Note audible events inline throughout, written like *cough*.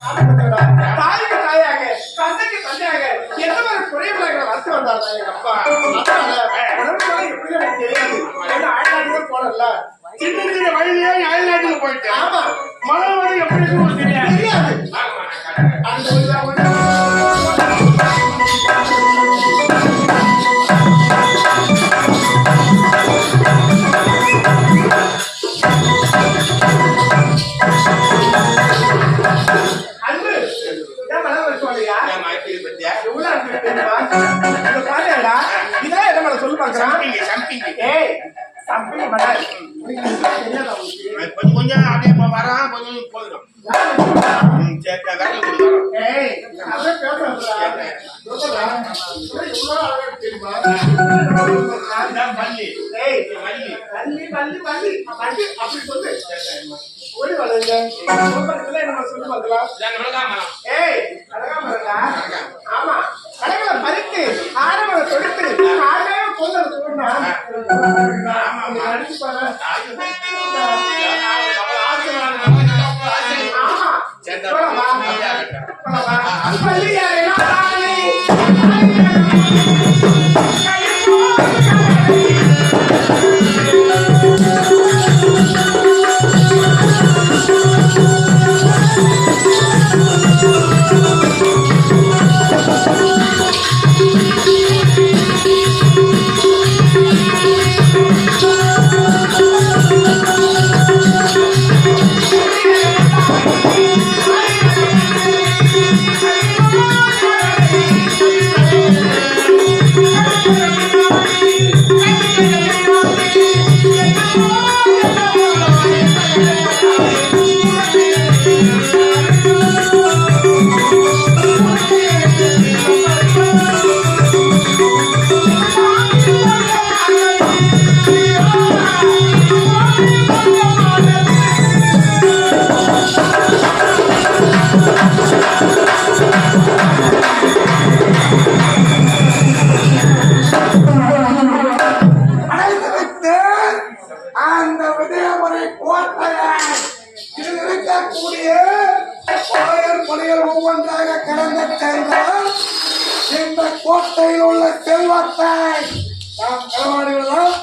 தாய்க்கு தாயாக தந்தைக்கு தந்தையாக எந்த மாதிரி குறைகளாக வளர்த்து வந்தார் எங்க அப்பா உடம்புல எப்படி எனக்கு தெரியாது. அயல்நாட்டுக்கு போனல சின்ன சின்ன வயதிலே அயல்நாட்டுக்கு போயிட்டேன் ஆமா மழை எப்படி தெரியாது அந்த இதெல்லாம் என்ன மேல சொல்லு பாக்குறான் ஏய் சம்பி மலர் கொஞ்சம் கொஞ்சம் அப்படியே வரான் கொஞ்சம் போயிடும் சொல்லு பார்க்கலாம் கோட்டைகள் ஒவ்வொன்றாக கடந்த சென்றால் இந்த கோட்டையில் உள்ள செல்வத்தை நாம் களவாடிவிடலாம்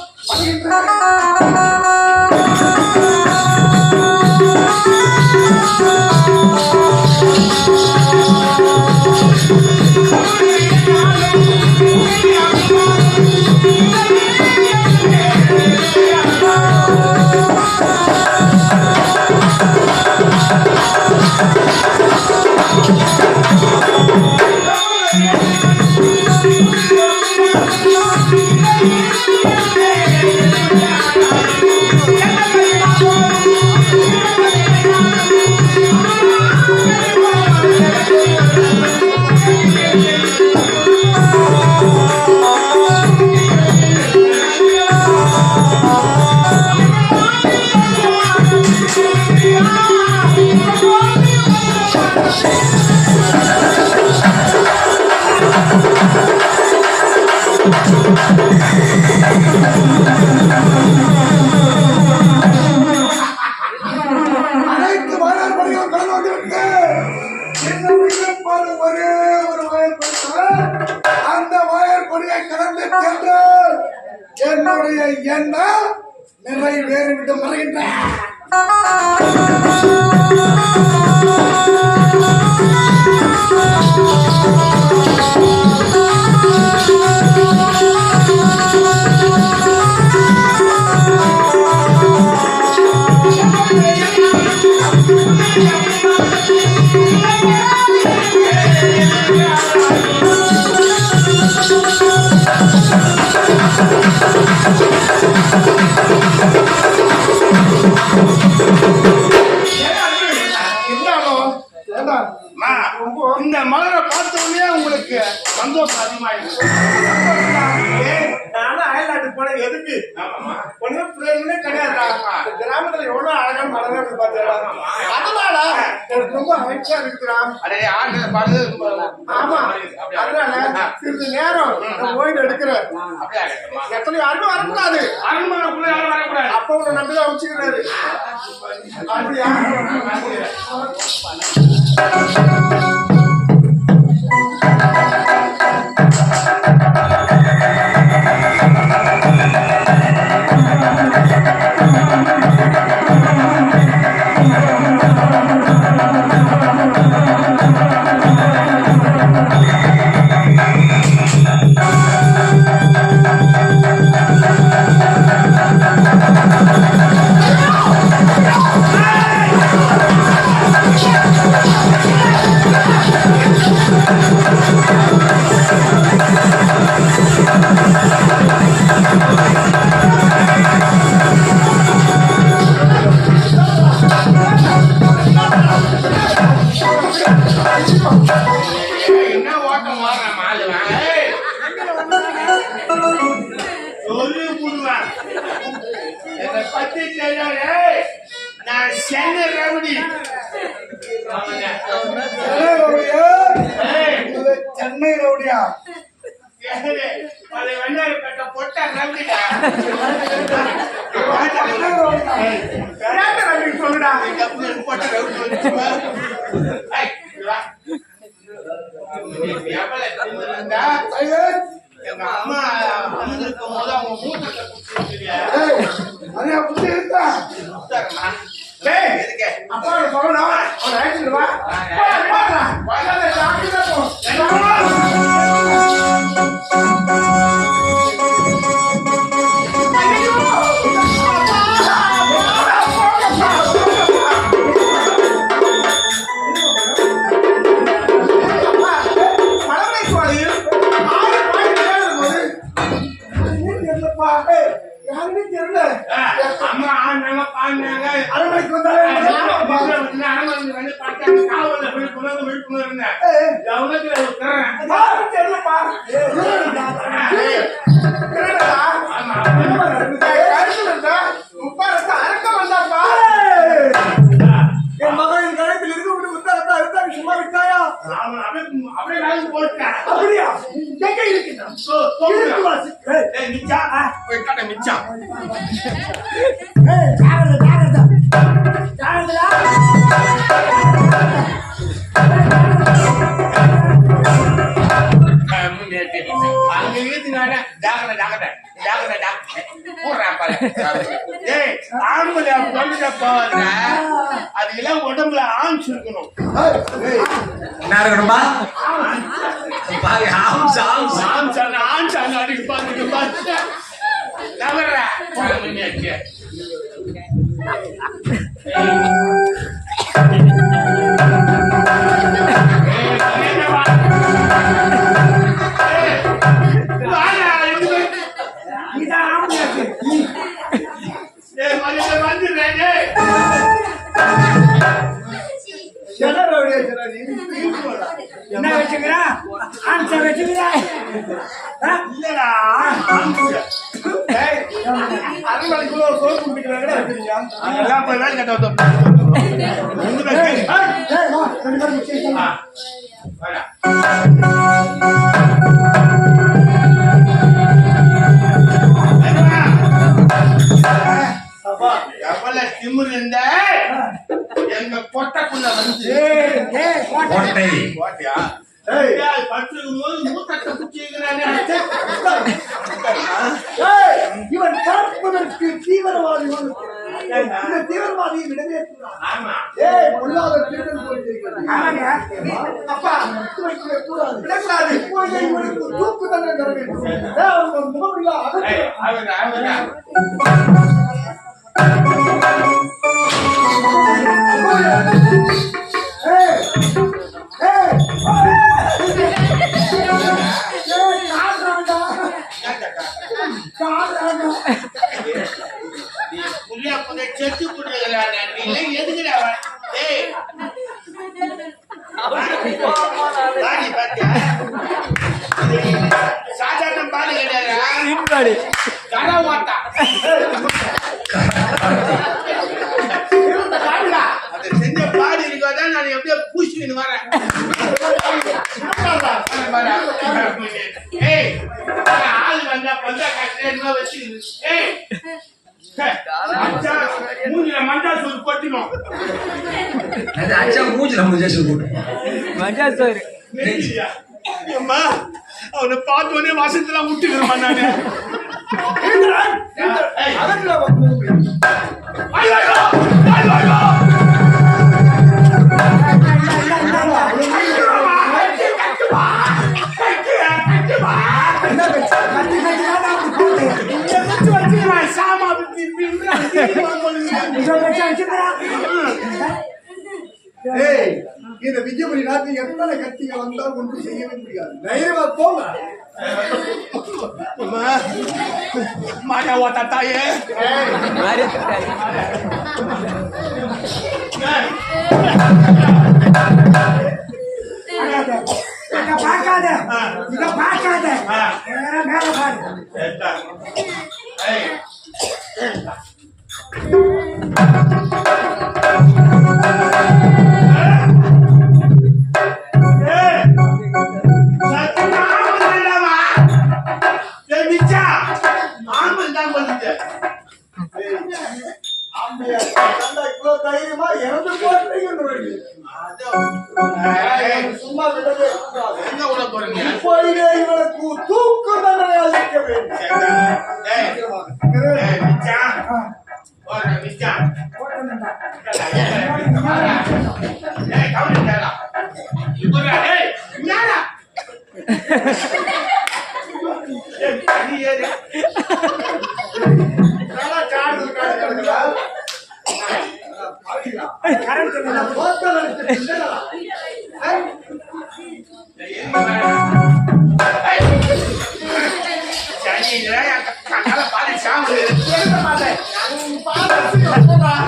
அதனால எனக்கு ரொம்ப அமைச்சா இருக்கிறான். ஆமா. அதனால சிறிது நேரம் ஓய்வு எடுக்கிறேன் எத்தனை யாருமே வரக்கூடாது. அப்ப உன்னை நம்பிதான் அமைச்சுக்கிறாரு அப்படியா? சொல்லுடா. நிச்சான் போய் கடை மிச்சான் ஜாகிரத ஜாகிரத ஜாகிரதா அங்க ஈத்தினாட ஜாகிரத ஜாகிரத ஜாகிரத ஜாகிரத பாரு ஏய் ஆம்பளை கொண்டு போற அதுக்கெல்லாம் உடம்புல ஆண் சுருக்கணும் என்ன இருக்கணும்பா பாரு ஆம்ஸ் ஆம்ஸ் ஆம்ஸ் அடி பாத்து பாத்து தவற. திமுர் இருந்த எங்க கொட்டக்குள்ள வந்து கோட்டை கோட்டையா eyes. ஆள் வந்தா பந்தா கட்டினா வச்சு மூஞ்சில ஏய் இந்த விஜயபுரி நாட்டில் எத்தனை கட்சிகள் வந்தால் ஒன்று செய்யவே முடியாது. தைரியமா போங்க. மாயாவா தாத்தாயே. பார்க்காத. இத பார்க்காத. மேல பாரு. Hey.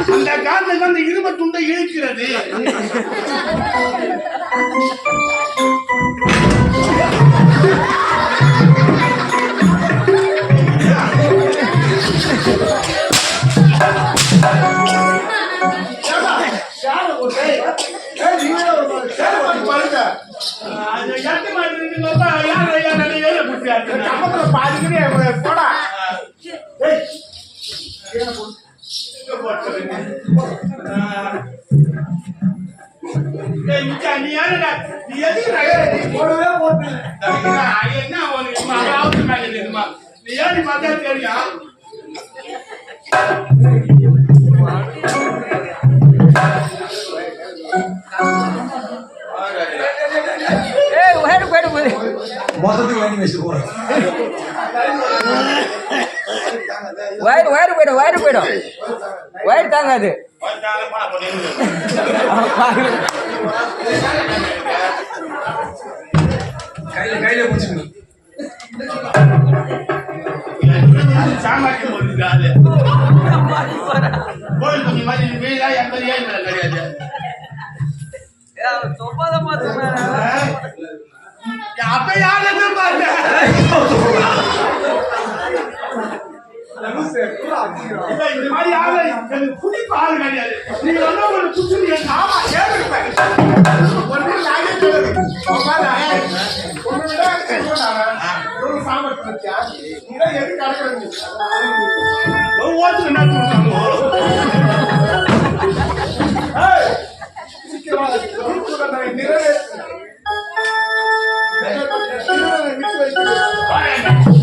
அந்த காந்தம் அந்த இரும்பு துண்டை இழுக்கிறது. *laughs* போட்டு வச்சு போறேன் வயிறு வயிறு போயிடும் வயிறு போயிடும் வயிறு தாங்காது. கையில கையில பிடிச்சிக்கணும் கிடையாது அப்ப யாருன்னு பாருங்க இந்த மாதிரி ஆளு எனக்கு புடிப்பு கிடையாது நீ வந்து ஒரு புடிச்சு ஆமா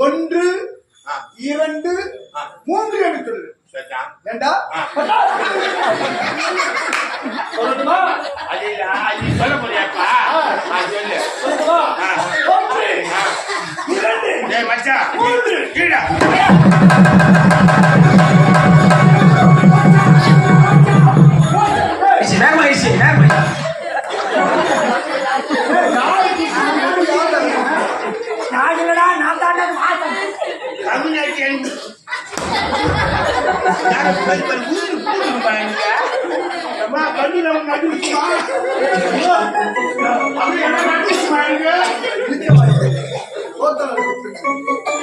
ஒன்று இரண்டு மூன்று என்று சொல்லு ஏண்டா? சொல்லட்டுமா? சொல்ல முடியாப்பா சொல்லு. ஒன்று இரண்டு மச்சான். மூன்று. கீழே.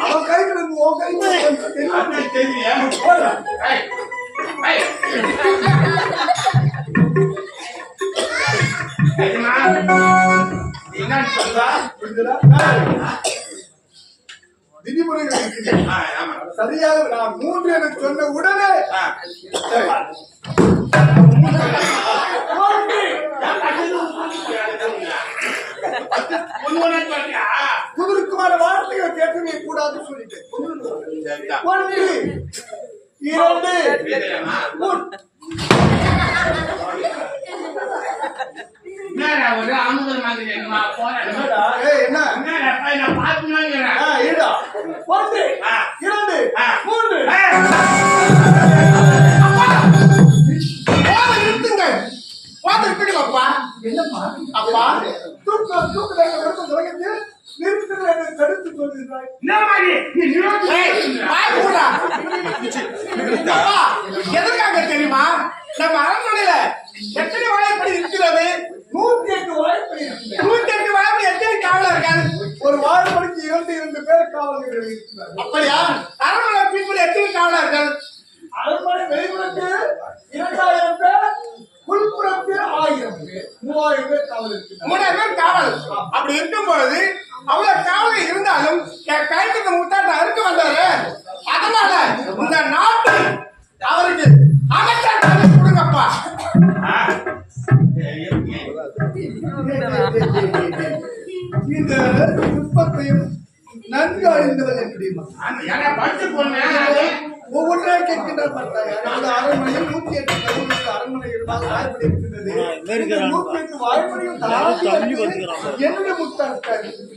அவன் கையில் உன் கையில் தெரியும் அண்ணன் சொல்றா புரிஞ்சுதா விதிமுறைகள் ஆமா. சரியாக நான் மூன்று எனக்கு சொன்ன உடனே குதிருக்குமான வார்த்தைகளை கேட்கவே கூடாதுன்னு சொல்லிட்டேன். சரிதான் ஒன்று இரண்டு. மூன்று. என்னடா ஒரு அமுதல் மாதிரி என்னமா போறேன். ஏய், என்ன? என்னடா போய் நான் பார்க்கணுங்கிறேன் ஆ, இருடா. ஒன்று. இரண்டு. மூன்று. போதை நிறுத்துங்க. போதை நிறுத்துங்க அப்பா. என்னப்பா? அப்பா தூக்கு தூக்கு தடுத்து சொல்கிறாய் என்ன மாதிரி? நீ நிறுத்தி மூடா. அப்பா, எதற்காக தெரியுமா? நம்ம அரண்மனையில எத்தனை வாழைப்படி இருக்கிறது நூத்தி எட்டு வாய்ப்பு நூத்தி எட்டு வாய்ப்பு எத்தனை காவலர் இருக்காங்க ஒரு வாய்ப்படிக்கு இரண்டு இரண்டு பேர் காவலர்கள் இருக்கிறார் அப்படியா? அரண்மனை பீப்புள் எத்தனை காவலர் இருக்காங்க அரண்மனை வெளிப்புறத்து இரண்டாயிரம் பேர் உள்புறத்து ஆயிரம் பேர். மூவாயிரம் பேர் காவல் இருக்கிறார் மூணாயிரம் பேர் காவல் அப்படி இருக்கும்போது அவ்வளவு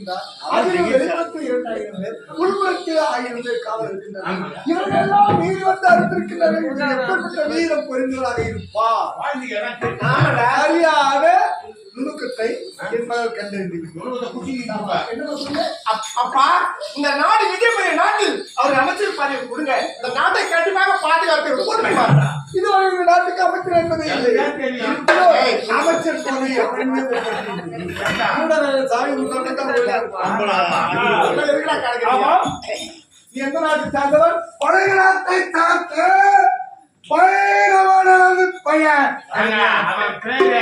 இருக்கின்றார் அதில் இரண்டாயிரம் பேர் உள்புறத்தில் ஆயிரம் பேர் காவல் இருக்கின்றனர் இவர்களெல்லாம் மீறி வந்து அறிந்திருக்கின்றனர் எப்பேற்பட்ட வீரம் பொறிந்தவராக இருப்பார்? அறியாத நுணுக்கத்தை சொல்லுங்க அப்- அப்பா இந்த நாடு விஜயபுரி நாட்டில் அவர் அமைச்சர் பதவி கொடுங்க. இந்த நாட்டை கண்டிப்பாக பாதுகாத்து கொடுங்க இது ஒரு நாட்டுக்கு அமைச்சர் என்பது இல்லை. அமைச்சர் பதவி அப்படின்னு. சாமி எந்த நாட்டு சார்ந்தவன் பழையநாட்டை சார்ந்த பழையவனது பையன். அவன் பேரு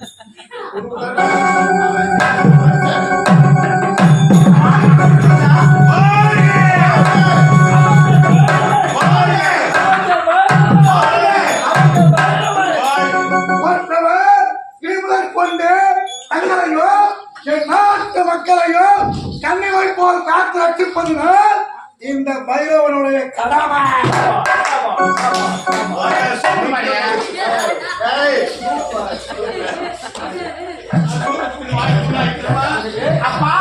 இந்த கடமை அப்பா.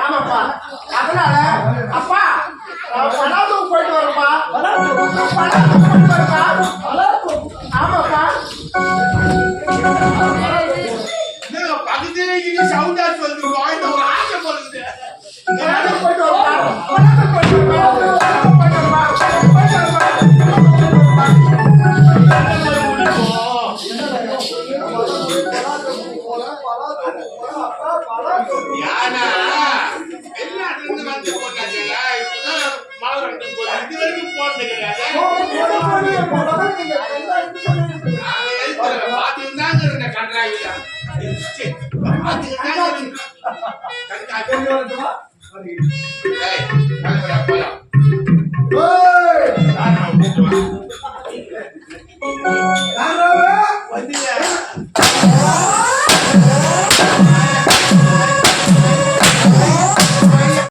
ஆமாப்பா. அதனால அப்பா நான் போயிட்டு வரப்பா போயிட்டு வரப்பா யானா வெளிநாட்டுல இருந்து வந்து போட்டாங்க இப்பதான் மழை வந்து போகுது இது வரைக்கும் போனது கிடையாது பாத்துக்கிட்டாங்க இருந்த பாத்துக்கிட்டாங்க